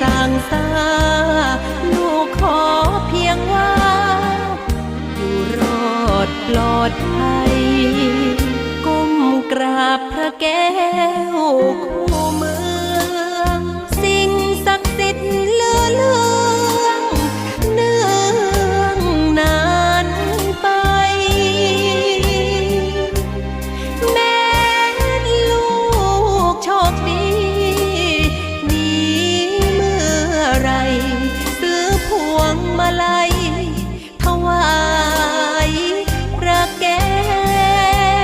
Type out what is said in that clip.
สั่งสาลูกขอเพียงว่า อยู่รอดปลอดภัย ก้มกราบพระแก้ว